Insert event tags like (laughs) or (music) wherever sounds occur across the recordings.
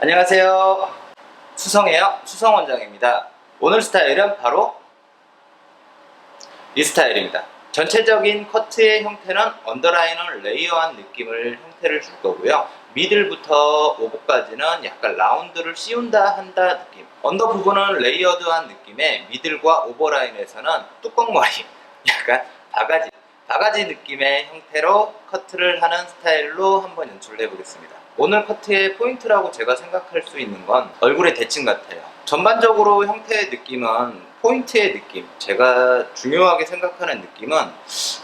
안녕하세요. 수성해요. 수성 원장입니다. 오늘 스타일은 바로 이 스타일입니다. 전체적인 커트의 형태는 언더라인을 레이어한 느낌을 형태를 줄 거고요. 미들부터 오버까지는 약간 라운드를 씌운다 한다 느낌. 언더 부분은 레이어드한 느낌의 미들과 오버라인에서는 뚜껑머리, (laughs) 약간 바가지, 바가지 느낌의 형태로 커트를 하는 스타일로 한번 연출을 해보겠습니다. 오늘 커트의 포인트라고 제가 생각할 수 있는 건 얼굴의 대칭 같아요. 전반적으로 형태의 느낌은 포인트의 느낌, 제가 중요하게 생각하는 느낌은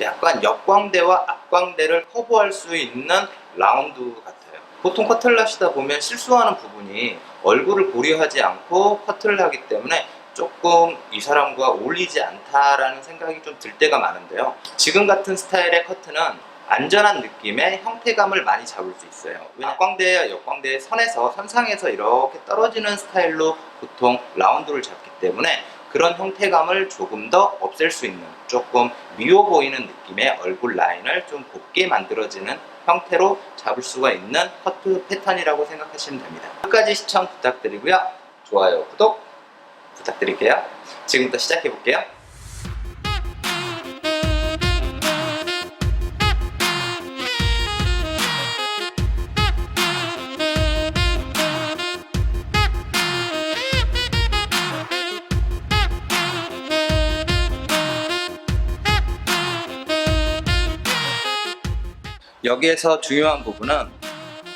약간 역광대와 앞광대를 커버할 수 있는 라운드 같아요. 보통 커트를 하시다 보면 실수하는 부분이 얼굴을 고려하지 않고 커트를 하기 때문에 조금 이 사람과 어울리지 않다라는 생각이 좀 들 때가 많은데요. 지금 같은 스타일의 커트는 안전한 느낌의 형태감을 많이 잡을 수 있어요. 앞광대와 역광대의 선에서 선상에서 이렇게 떨어지는 스타일로 보통 라운드를 잡기 때문에 그런 형태감을 조금 더 없앨 수 있는 조금 미워 보이는 느낌의 얼굴 라인을 좀 곱게 만들어지는 형태로 잡을 수가 있는 커트 패턴이라고 생각하시면 됩니다. 끝까지 시청 부탁드리고요. 좋아요, 구독 부탁드릴게요. 지금부터 시작해 볼게요. 여기에서 중요한 부분은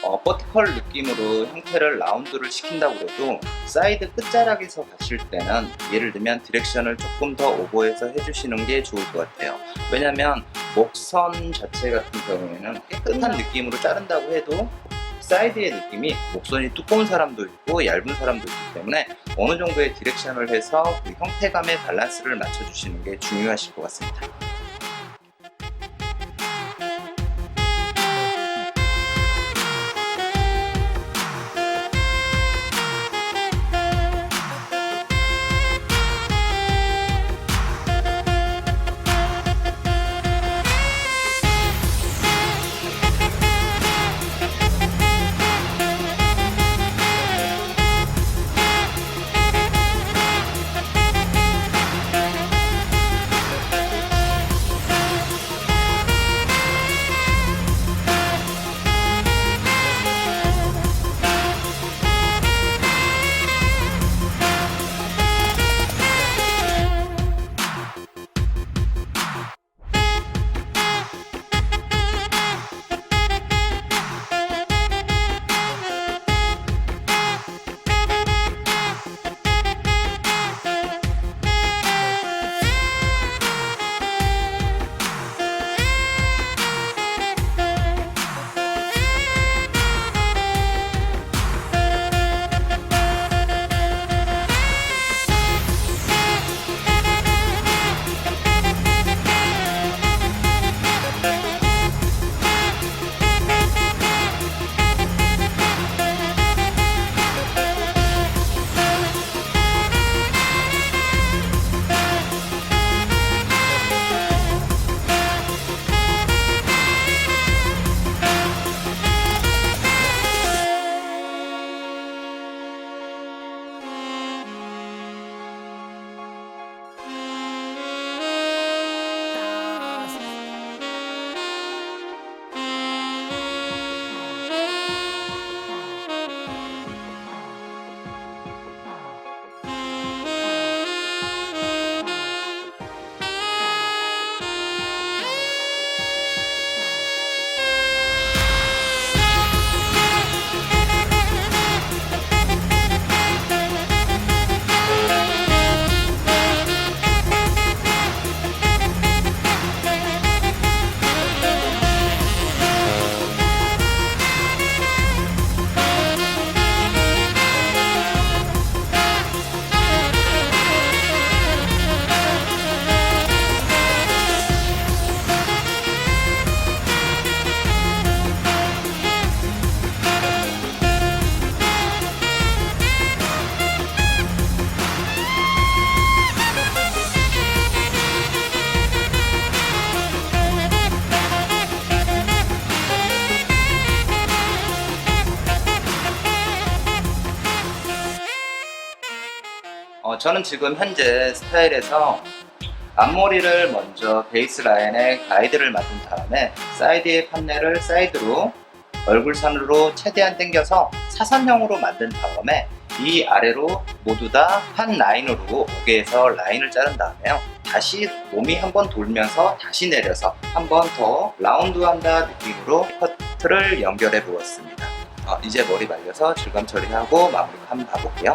어, 버티컬 느낌으로 형태를 라운드를 시킨다고 해도 사이드 끝자락에서 봤을 때는 예를 들면 디렉션을 조금 더 오버해서 해주시는 게 좋을 것 같아요. 왜냐면 목선 자체 같은 경우에는 깨끗한 느낌으로 자른다고 해도 사이드의 느낌이 목선이 두꺼운 사람도 있고 얇은 사람도 있기 때문에 어느 정도의 디렉션을 해서 그 형태감의 밸런스를 맞춰주시는 게 중요하실 것 같습니다. 저는 지금 현재 스타일에서 앞머리를 먼저 베이스 라인에 가이드를 만든 다음에 사이드의 판넬을 사이드로 얼굴선으로 최대한 당겨서 사선형으로 만든 다음에 이 아래로 모두 다 한 라인으로 해서 라인을 자른 다음에요. 다시 몸이 한번 돌면서 다시 내려서 한 번 더 라운드 한다 느낌으로 커트를 연결해 보았습니다. 어, 이제 머리 말려서 질감 처리하고 마무리 한번 봐볼게요.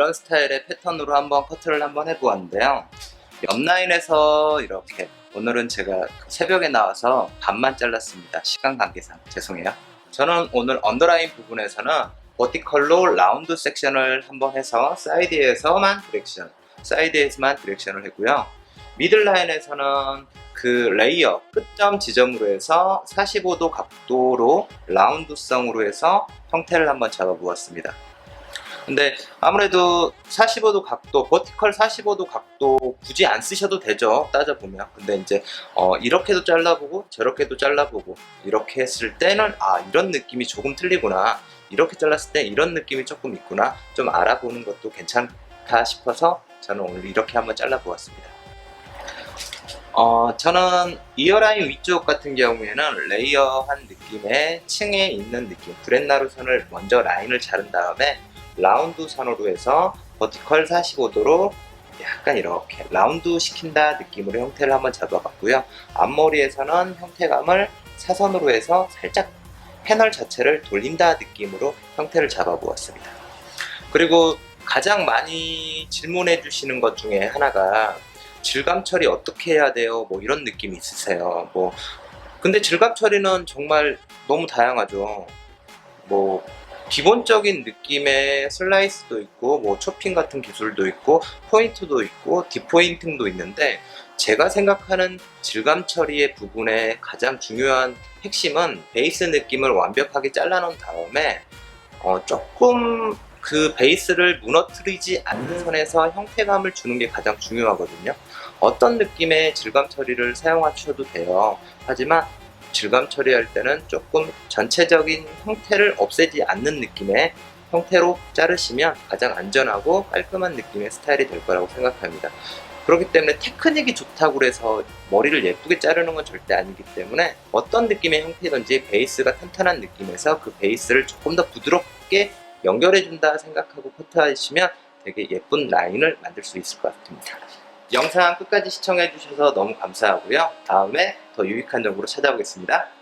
이런 스타일의 패턴으로 한번 커트를 한번 해보았는데요. 옆 라인에서 이렇게 오늘은 제가 새벽에 나와서 반만 잘랐습니다. 시간 관계상 죄송해요. 저는 오늘 언더라인 부분에서는 버티컬로 라운드 섹션을 한번 해서 사이드에서만 디렉션, 사이드에서만 디렉션을 했고요. 미들 라인에서는 그 레이어 끝점 지점으로 해서 45도 각도로 라운드성으로 해서 형태를 한번 잡아보았습니다. 근데 아무래도 45도 각도, 버티컬 45도 각도 굳이 안 쓰셔도 되죠. 따져보면. 근데 이제 어, 이렇게도 잘라보고 저렇게도 잘라보고 이렇게 했을 때는 아 이런 느낌이 조금 틀리구나. 이렇게 잘랐을 때 이런 느낌이 조금 있구나. 좀 알아보는 것도 괜찮다 싶어서 저는 오늘 이렇게 한번 잘라보았습니다. 어, 저는 이어라인 위쪽 같은 경우에는 레이어한 느낌의 층에 있는 느낌, 브렛나루 선을 먼저 라인을 자른 다음에 라운드 선으로 해서 버티컬 45도로 약간 이렇게 라운드 시킨다 느낌으로 형태를 한번 잡아봤고요. 앞머리에서는 형태감을 사선으로 해서 살짝 패널 자체를 돌린다 느낌으로 형태를 잡아보았습니다. 그리고 가장 많이 질문해 주시는 것 중에 하나가 질감 처리 어떻게 해야 돼요? 뭐 이런 느낌이 있으세요. 뭐 근데 질감 처리는 정말 너무 다양하죠. 뭐 기본적인 느낌의 슬라이스도 있고 뭐 초핑 같은 기술도 있고 포인트도 있고 디포인팅도 있는데 제가 생각하는 질감 처리의 부분의 가장 중요한 핵심은 베이스 느낌을 완벽하게 잘라놓은 다음에 어, 조금 그 베이스를 무너뜨리지 않는 선에서 형태감을 주는 게 가장 중요하거든요. 어떤 느낌의 질감 처리를 사용하셔도 돼요. 하지만 질감 처리할 때는 조금 전체적인 형태를 없애지 않는 느낌의 형태로 자르시면 가장 안전하고 깔끔한 느낌의 스타일이 될 거라고 생각합니다. 그렇기 때문에 테크닉이 좋다고 해서 머리를 예쁘게 자르는 건 절대 아니기 때문에 어떤 느낌의 형태든지 베이스가 탄탄한 느낌에서 그 베이스를 조금 더 부드럽게 연결해준다 생각하고 커트하시면 되게 예쁜 라인을 만들 수 있을 것 같습니다. 영상 끝까지 시청해 주셔서 너무 감사하고요. 다음에 더 유익한 정보로 찾아오겠습니다.